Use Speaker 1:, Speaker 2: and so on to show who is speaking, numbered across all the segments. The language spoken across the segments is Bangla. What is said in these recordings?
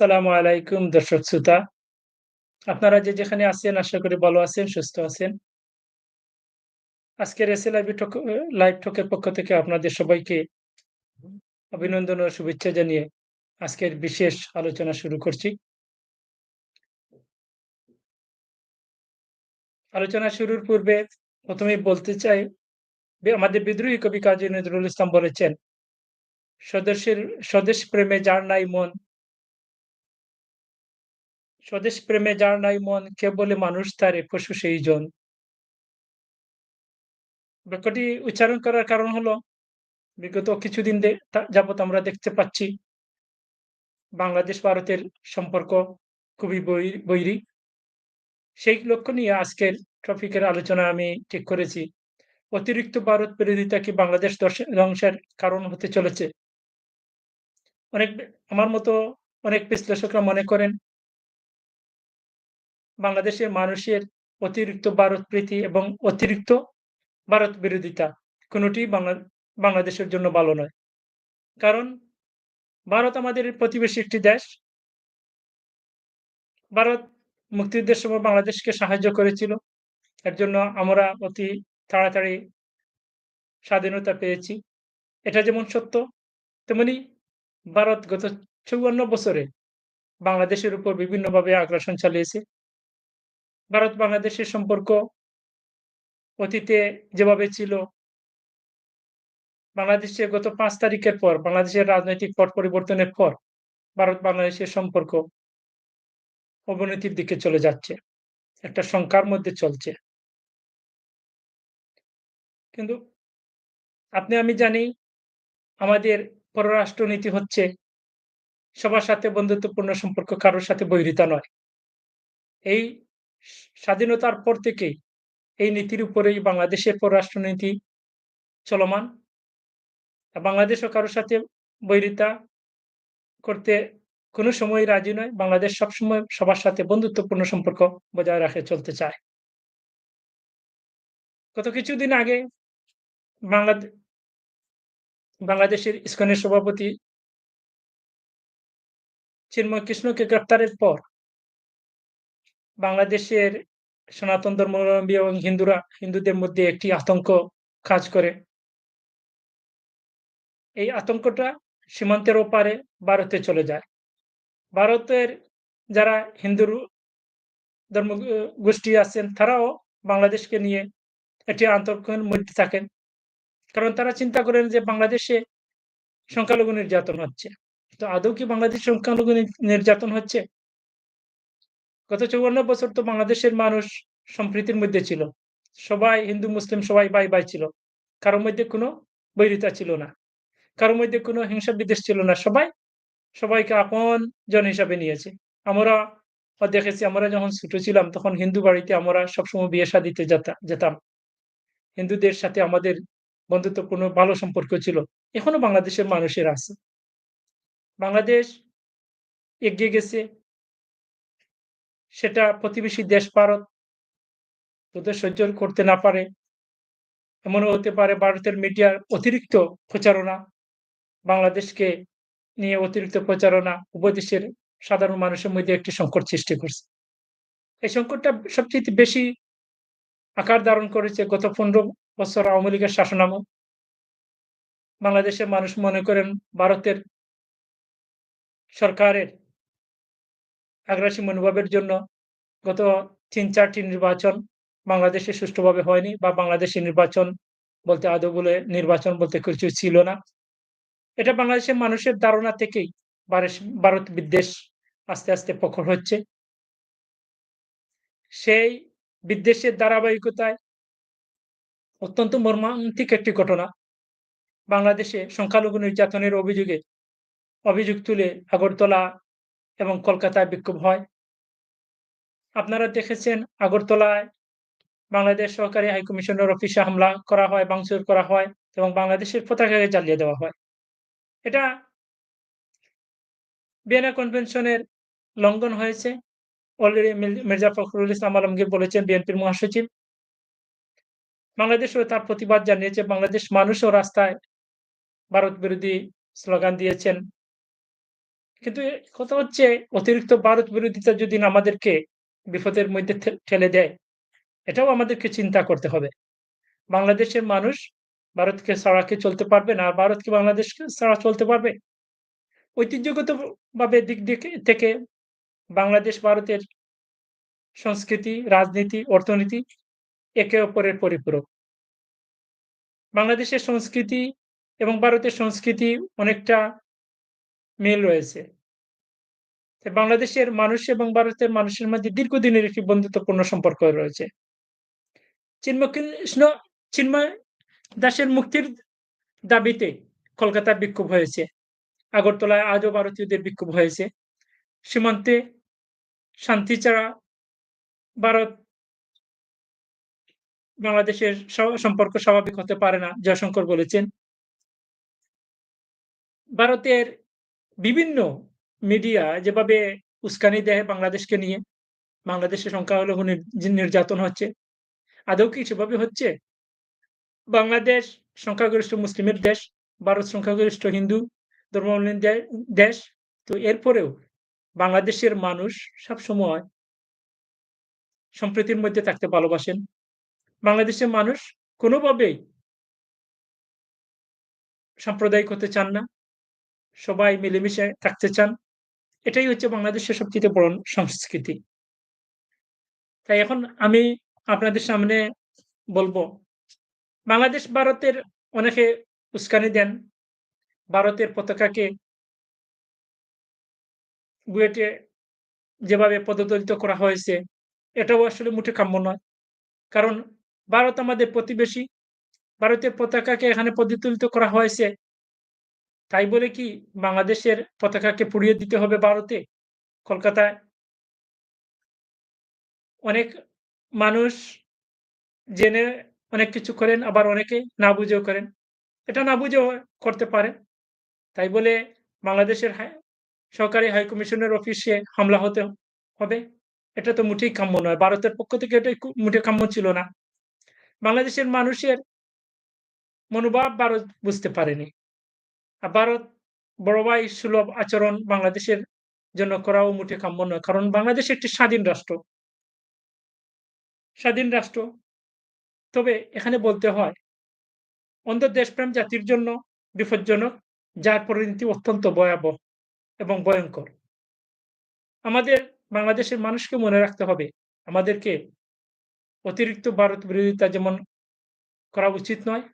Speaker 1: আসসালামু আলাইকুম দর্শক শ্রোতা। আপনারা যে যেখানে আছেন আশা করি ভালো আছেন, সুস্থ আছেন। আজকের এসএ লাইভ লাইভ টকের পক্ষ থেকে আপনাদের সবাইকে অভিনন্দন ও শুভেচ্ছা জানিয়ে আজকের বিশেষ আলোচনা শুরু করছি। আলোচনা শুরুর পূর্বে ১ম এই বলতে চাই, আমাদের বিদ্রোহী কবি কাজী নজরুল ইসলাম বলেছেন, "স্বদেশের স্বদেশ প্রেমে যার নাই মন" "স্বদেশ প্রেমে যার নাই মন, কে বলে মানুষ তারে পশু সেইজন।" বাক্যটি উচ্চারণ করার কারণ হলো, বিগত কিছুদিন যাবৎ আমরা দেখতে পাচ্ছি বাংলাদেশ ভারতের সম্পর্ক খুবই বৈরী। সেই লক্ষ্য নিয়ে আজকের টপিকের আলোচনা আমি ঠিক করেছি। অতিরিক্ত ভারত বিরোধিতা কি বাংলাদেশ ধ্বংসের কারণ হতে চলেছে? অনেক আমার মতো অনেক বিশ্লেষকরা মনে করেন বাংলাদেশের মানুষের অতিরিক্ত ভারত প্রীতি এবং অতিরিক্ত ভারত বিরোধিতা কোনটিই বাংলা বাংলাদেশের জন্য ভালো নয়। কারণ ভারত আমাদের প্রতিবেশী একটি দেশ। ভারত মুক্তিযুদ্ধের সময় বাংলাদেশকে সাহায্য করেছিল। এর জন্য আমরা অতি তাড়াতাড়ি স্বাধীনতা পেয়েছি। এটা যেমন সত্য, তেমনি ভারত গত ৫৪ বছরে বাংলাদেশের উপর বিভিন্নভাবে আগ্রাসন চালিয়েছে। ভারত বাংলাদেশের সম্পর্ক অতীতে যেভাবে ছিল বাংলাদেশে গত পাঁচ তারিখের পর বাংলাদেশের রাজনৈতিক পট পরিবর্তনের পর ভারত বাংলাদেশের সম্পর্ক অবনতির দিকে চলে যাচ্ছে। একটা শঙ্কার মধ্যে চলছে। কিন্তু আপনি আমি জানি আমাদের পররাষ্ট্রনীতি হচ্ছে সবার সাথে বন্ধুত্বপূর্ণ সম্পর্ক, কারোর সাথে বৈরিতা নয়। এই স্বাধীনতার পর থেকেই এই নীতির উপরেই বাংলাদেশের পররাষ্ট্রনীতি চলমান। বাংলাদেশও কারও সাথে বৈরিতা করতে কোনো সময় রাজি নয়। বাংলাদেশ সবসময় সবার সাথে বন্ধুত্বপূর্ণ সম্পর্ক বজায় রাখে, চলতে চায়। গত কিছুদিন আগে বাংলাদেশ বাংলাদেশের ইসকনের সভাপতি চিন্ময় কৃষ্ণকে গ্রেপ্তারের পর বাংলাদেশের সনাতন ধর্মাবলম্বী এবং হিন্দুরা, হিন্দুদের মধ্যে একটি আতঙ্ক কাজ করে। এই আতঙ্কটা সীমান্তের ওপারে ভারতে চলে যায়। ভারতের যারা হিন্দু ধর্ম গোষ্ঠী আছেন, তারাও বাংলাদেশকে নিয়ে একটি আতঙ্কের মধ্যে থাকেন। কারণ তারা চিন্তা করেন যে বাংলাদেশে সংখ্যালঘু নির্যাতন হচ্ছে। তো আদৌ কি বাংলাদেশ সংখ্যালঘু নির্যাতন হচ্ছে? গত ৫৪ বছর তো বাংলাদেশের মানুষ সম্প্রীতির মধ্যে ছিল। সবাই হিন্দু মুসলিম সবাই ভাই, ভাই ছিল। কারও মধ্যে কোনো বৈরিতা ছিল না। কারও মধ্যে কোনো হিংসা বিদ্বেষ ছিল না। সবাই সবাইকে আপনজন হিসাবে নিয়েছে। আমরা দেখেছি আমরা যখন ছোট ছিলাম তখন হিন্দু বাড়িতে আমরা সবসময় বিয়ে-শাদিতে যেতা যেতাম। হিন্দুদের সাথে আমাদের বন্ধুত্বপূর্ণ ভালো সম্পর্ক ছিল। এখনও বাংলাদেশের মানুষের আছে। বাংলাদেশ এগিয়ে গেছে। সেটা প্রতিবেশী দেশ ভারত ওদের সহ্য করতে না পারে। এমনও হতে পারে ভারতের মিডিয়ার অতিরিক্ত প্রচারণা, বাংলাদেশকে নিয়ে অতিরিক্ত প্রচারণা উভয় দেশের সাধারণ মানুষের মধ্যে একটি সংকট সৃষ্টি করছে। এই সংকটটা সবচেয়ে বেশি আকার ধারণ করেছে গত ১৫ বছর আওয়ামী লীগের শাসনামল। বাংলাদেশের মানুষ মনে করেন ভারতের সরকারের আগ্রাসী মনোভাবের জন্য গত তিন চারটি নির্বাচন বাংলাদেশে সুষ্ঠুভাবে হয়নি বা বাংলাদেশের নির্বাচন বলতে আদৌ বলে নির্বাচন বলতে কিছু ছিল না। এটা বাংলাদেশের মানুষের ধারণা থেকেই ভারত বিদ্বেষ আস্তে, আস্তে প্রখর হচ্ছে। সেই বিদ্বেষের ধারাবাহিকতায় অত্যন্ত মর্মান্তিক একটি ঘটনা। বাংলাদেশে সংখ্যালঘু নির্যাতনের অভিযোগে অভিযোগ তুলে আগরতলা এবং কলকাতায় বিক্ষোভ হয়। আপনারা দেখেছেন আগরতলায় বাংলাদেশ সহকারী হাইকমিশনের অফিসে হামলা করা হয়, বাংচুর করা হয় এবং বাংলাদেশের পতাকাকে জ্বালিয়ে দেওয়া হয়। এটা ভিয়েনা কনভেনশনের লঙ্ঘন হয়েছে। অলরেডি মির মির্জা ফখরুল ইসলাম আলমগীর বলেছেন বিএনপির মহাসচিব। বাংলাদেশও তার প্রতিবাদ জানিয়েছে। বাংলাদেশ মানুষও রাস্তায় ভারত বিরোধী স্লোগান দিয়েছেন। কিন্তু কথা হচ্ছে অতিরিক্ত ভারত বিরোধিতা যদি আমাদেরকে বিপদের মধ্যে ঠেলে দেয়, এটাও আমাদেরকে চিন্তা করতে হবে। বাংলাদেশের মানুষ ভারতকে ছাড়া কি চলতে পারবে না? ভারত কি বাংলাদেশকে ছাড়া চলতে পারবে? ঐতিহ্যগত ভাবে দিক দিক থেকে বাংলাদেশ ভারতের সংস্কৃতি, রাজনীতি, অর্থনীতি একে অপরের পরিপূরক। বাংলাদেশের সংস্কৃতি এবং ভারতের সংস্কৃতি অনেকটা মিল রয়েছে। বাংলাদেশের মানুষ এবং ভারতের মানুষের মাঝে দীর্ঘদিনের একটি বন্ধুত্বপূর্ণ সম্পর্ক রয়েছে। চিন্ময় কৃষ্ণ চিন্ময় দাসের মুক্তির দাবিতে কলকাতায় বিক্ষোভ হয়েছে। আগরতলায় আজও ভারতীয়দের বিক্ষোভ হয়েছে। সীমান্তে শান্তি ছাড়া ভারত বাংলাদেশের সম্পর্ক স্বাভাবিক হতে পারে না, জয়শঙ্কর বলেছেন। ভারতের বিভিন্ন মিডিয়া যেভাবে উস্কানি দেয় বাংলাদেশকে নিয়ে, বাংলাদেশে সংখ্যালঘু নির নির্যাতন হচ্ছে। আদৌ কি সেভাবে হচ্ছে? বাংলাদেশ সংখ্যাগরিষ্ঠ মুসলিমের দেশ, ভারত সংখ্যাগরিষ্ঠ হিন্দু ধর্মাবলম্বী দেশ। তো এরপরেও বাংলাদেশের মানুষ সবসময় সম্প্রীতির মধ্যে থাকতে ভালোবাসেন। বাংলাদেশের মানুষ কোনোভাবেই সাম্প্রদায়িক হতে চান না। সবাই মিলেমিশে থাকতে চান। এটাই হচ্ছে বাংলাদেশের সবচাইতে বড় সংস্কৃতি। তাই এখন আমি আপনাদের সামনে বলব, বাংলাদেশ ভারতের অনেকে উস্কানি দেন। ভারতের পতাকাকে বুয়েটে যেভাবে পদদলিত করা হয়েছে, এটাও আসলে মোটে কাম্য নয়। কারণ ভারত আমাদের প্রতিবেশী। ভারতের পতাকাকে এখানে পদদলিত করা হয়েছে। তাই বলে কি বাংলাদেশের পতাকাকে পুড়িয়ে দিতে হবে ভারতে? কলকাতায়? অনেক মানুষ জেনে অনেক কিছু করেন, আবার অনেকে না বুঝেও করেন। এটা না বুঝেও করতে পারেন। তাই বলে বাংলাদেশের সরকারি হাই কমিশনের অফিসে হামলা হতে হবে? এটা তো মুঠেই কাম্য নয়। ভারতের পক্ষ থেকে এটাই মুঠে কাম্য ছিল না। বাংলাদেশের মানুষের মনোভাব ভারত বুঝতে পারেনি। ভারত বড় ভাই সুলভ আচরণ বাংলাদেশের জন্য করাও মোটে কাম্য নয়। কারণ বাংলাদেশ একটি স্বাধীন রাষ্ট্র। স্বাধীন রাষ্ট্র। তবে এখানে বলতে হয় অন্ধ দেশপ্রেম জাতির জন্য বিপজ্জনক, যার পরিণতি অত্যন্ত ভয়াবহ এবং ভয়ঙ্কর আমাদের বাংলাদেশের মানুষকে মনে রাখতে হবে, আমাদেরকে অতিরিক্ত ভারত বিরোধিতা যেমন করা উচিত নয়।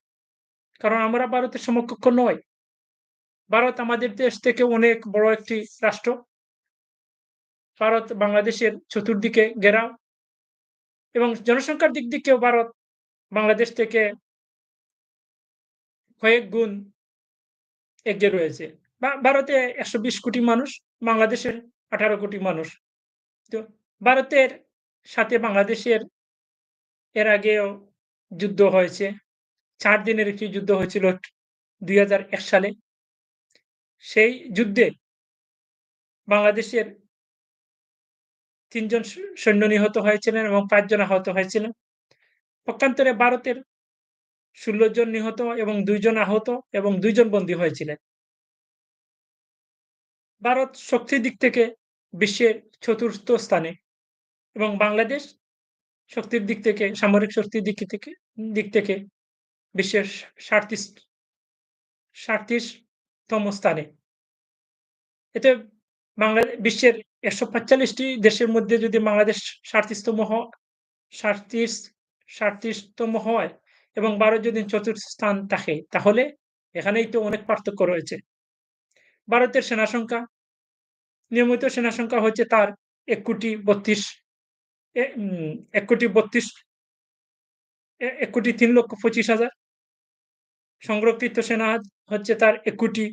Speaker 1: কারণ আমরা ভারতের সমকক্ষ নই। ভারত আমাদের দেশ থেকে অনেক বড় একটি রাষ্ট্র। ভারত বাংলাদেশের চতুর্দিকে ঘেরাও। এবং জনসংখ্যার দিক দিকেও ভারত বাংলাদেশ থেকে কয়েক গুণ এগিয়ে রয়েছে। ভারতে ১২০ কোটি মানুষ, বাংলাদেশের ১৮ কোটি মানুষ। তো ভারতের সাথে বাংলাদেশের এর আগেও যুদ্ধ হয়েছে। চার দিনের একটি যুদ্ধ হয়েছিল ২০০১ সালে। সেই যুদ্ধে বাংলাদেশের ৩ জন সৈন্য নিহত হয়েছিলেন এবং পাঁচজন আহত হয়েছিলেন। পক্ষান্তরে ভারতের ১৬ জন নিহত এবং দুইজন আহত এবং ২ জন বন্দী হয়েছিলেন। ভারত শক্তির দিক থেকে বিশ্বের চতুর্থ স্থানে এবং বাংলাদেশ শক্তির দিক থেকে, সামরিক শক্তির দিক থেকে দিক থেকে বিশ্বের সা ৩৭ ৩৭ তম স্থানে। এতে বাংলাদেশ বিশ্বের ১৪৫ টি দেশের মধ্যে যদি বাংলাদেশ ৩৭ তম হ ৩৭ ৩৭ হয় এবং ভারত যদি চতুর্থ স্থান থাকে, তাহলে এখানেই তো অনেক পার্থক্য রয়েছে। ভারতের সেনা সংখ্যা, নিয়মিত সেনা সংখ্যা হচ্ছে তার এক কোটি ৩২ এ, উম ১ কোটি বত্রিশ এক কোটি তিন লক্ষ ২৫ হাজার। সংরক্ষিত সেনা হচ্ছে তার ১ কোটি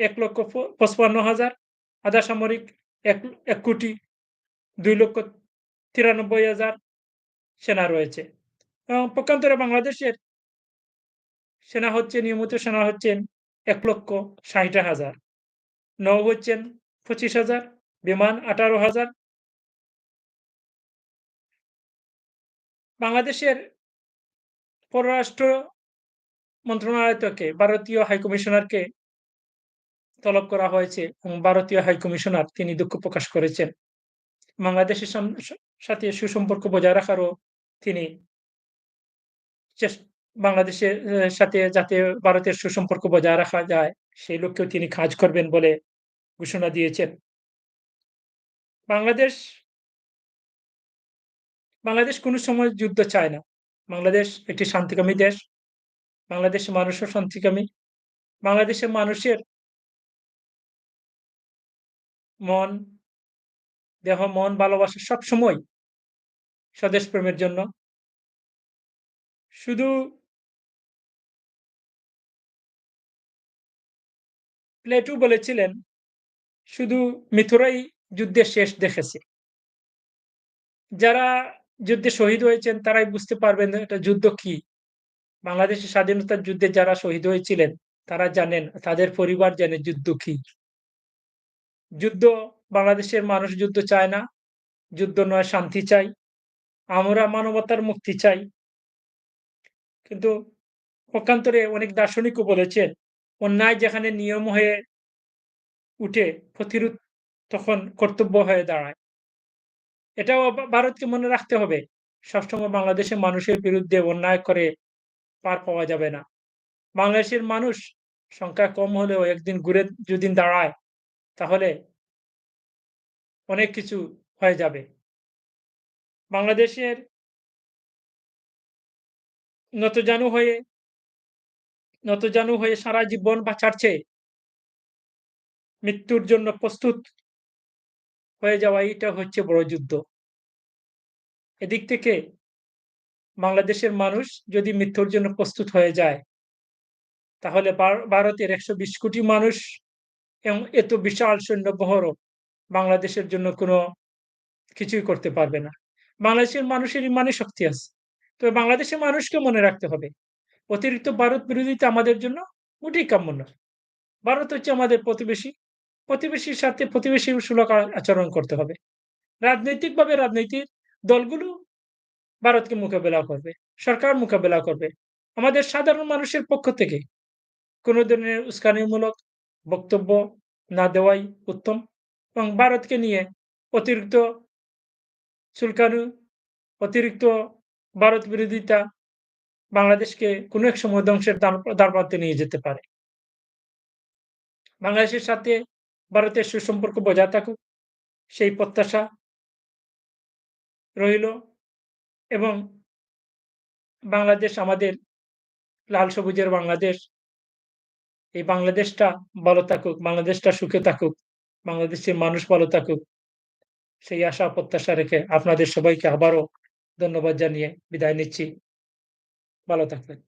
Speaker 1: ১ লক্ষ পঁচপান্ন হাজার। আধা সামরিক এক ১ কোটি ২ লক্ষ ৯৩ হাজার সেনা রয়েছে। এবং পক্ষান্তরে বাংলাদেশের সেনা হচ্ছে নিয়মিত সেনা হচ্ছেন এক লক্ষ ৬০ হাজার। নৌ হচ্ছেন ২৫ হাজার, বিমান ১৮ হাজার। বাংলাদেশের পররাষ্ট্র মন্ত্রণালয় থেকে ভারতীয় হাইকমিশনারকে তলব করা হয়েছে এবং ভারতীয় হাইকমিশনার তিনি দুঃখ প্রকাশ করেছেন। বাংলাদেশের সাথে সুসম্পর্ক বজায় রাখারও তিনি বাংলাদেশের সাথে যাতে ভারতের সুসম্পর্ক বজায় রাখা যায়, সেই লক্ষ্যেও তিনি কাজ করবেন বলে ঘোষণা দিয়েছেন। বাংলাদেশ বাংলাদেশ কোনো সময় যুদ্ধ চায় না। বাংলাদেশ একটি শান্তিকামী দেশ। বাংলাদেশের মানুষও শান্তিকামী। বাংলাদেশের মানুষের মন, দেহ, মন, ভালোবাসা সবসময় স্বদেশ প্রেমের জন্য। শুধু প্লেটু বলেছিলেন, শুধু মিথুরাই যুদ্ধের শেষ দেখেছে। যারা যুদ্ধে শহীদ হয়েছেন তারাই বুঝতে পারবেন এটা যুদ্ধ কি? বাংলাদেশের স্বাধীনতার যুদ্ধে যারা শহীদ হয়েছিলেন তারা জানেন, তাদের পরিবার জানে যুদ্ধ কি? যুদ্ধ বাংলাদেশের মানুষ যুদ্ধ চায় না। যুদ্ধ নয় শান্তি চাই। আমরা মানবতার মুক্তি চাই। কিন্তু পক্ষান্তরে অনেক দার্শনিকও বলেছেন, অন্যায় যেখানে নিয়ম হয়ে উঠে প্রতিরোধ তখন কর্তব্য হয়ে দাঁড়ায়। এটাও ভারতকে মনে রাখতে হবে। সবসময় বাংলাদেশের মানুষের বিরুদ্ধে অন্যায় করে পার পাওয়া যাবে না। বাংলাদেশের মানুষ সংখ্যা কম হলেও একদিন ঘুরে যদি দাঁড়ায়, তাহলে অনেক কিছু হয়ে যাবে। বাংলাদেশের নতজানু হয়ে নতজানু হয়ে সারা জীবন বাঁচার মৃত্যুর জন্য প্রস্তুত হয়ে যাওয়া এটা হচ্ছে বড় যুদ্ধ। এদিক থেকে বাংলাদেশের মানুষ যদি মৃত্যুর জন্য প্রস্তুত হয়ে যায়, তাহলে ভারতের একশো বিশ কোটি মানুষ এবং এত বিশাল সৈন্যবহরও বাংলাদেশের জন্য কোনো কিছুই করতে পারবে না। বাংলাদেশের মানুষের ইমানি শক্তি আছে। তবে বাংলাদেশের মানুষকে মনে রাখতে হবে। অতিরিক্ত ভারত বিরোধিতা আমাদের জন্য মোটেই কাম্য নয়। ভারত হচ্ছে আমাদের প্রতিবেশী। প্রতিবেশীর সাথে প্রতিবেশী সুলভ আ আচরণ করতে হবে। রাজনৈতিকভাবে রাজনৈতিক দলগুলো ভারতকে মোকাবেলা করবে। সরকার মোকাবেলা করবে। আমাদের সাধারণ মানুষের পক্ষ থেকে কোন ধরনের উস্কানিমূলক বক্তব্য না দেওয়াই উত্তম এবং ভারতকে নিয়ে অতিরিক্ত চুলকানি, অতিরিক্ত ভারত বিরোধিতা বাংলাদেশকে কোনো এক সময় ধ্বংসের দ্বার দ্বারপ্রান্তে নিয়ে যেতে পারে। বাংলাদেশের সাথে ভারতের সুসম্পর্ক বজায় থাকুক, সেই প্রত্যাশা রইল এবং বাংলাদেশ আমাদের লাল সবুজের বাংলাদেশ। এই বাংলাদেশটা ভালো থাকুক, বাংলাদেশটা সুখে থাকুক, বাংলাদেশের মানুষ ভালো থাকুক। সেই আশা প্রত্যাশা রেখে আপনাদের সবাইকে আবারও ধন্যবাদ জানিয়ে বিদায় নিচ্ছি। ভালো থাকবেন।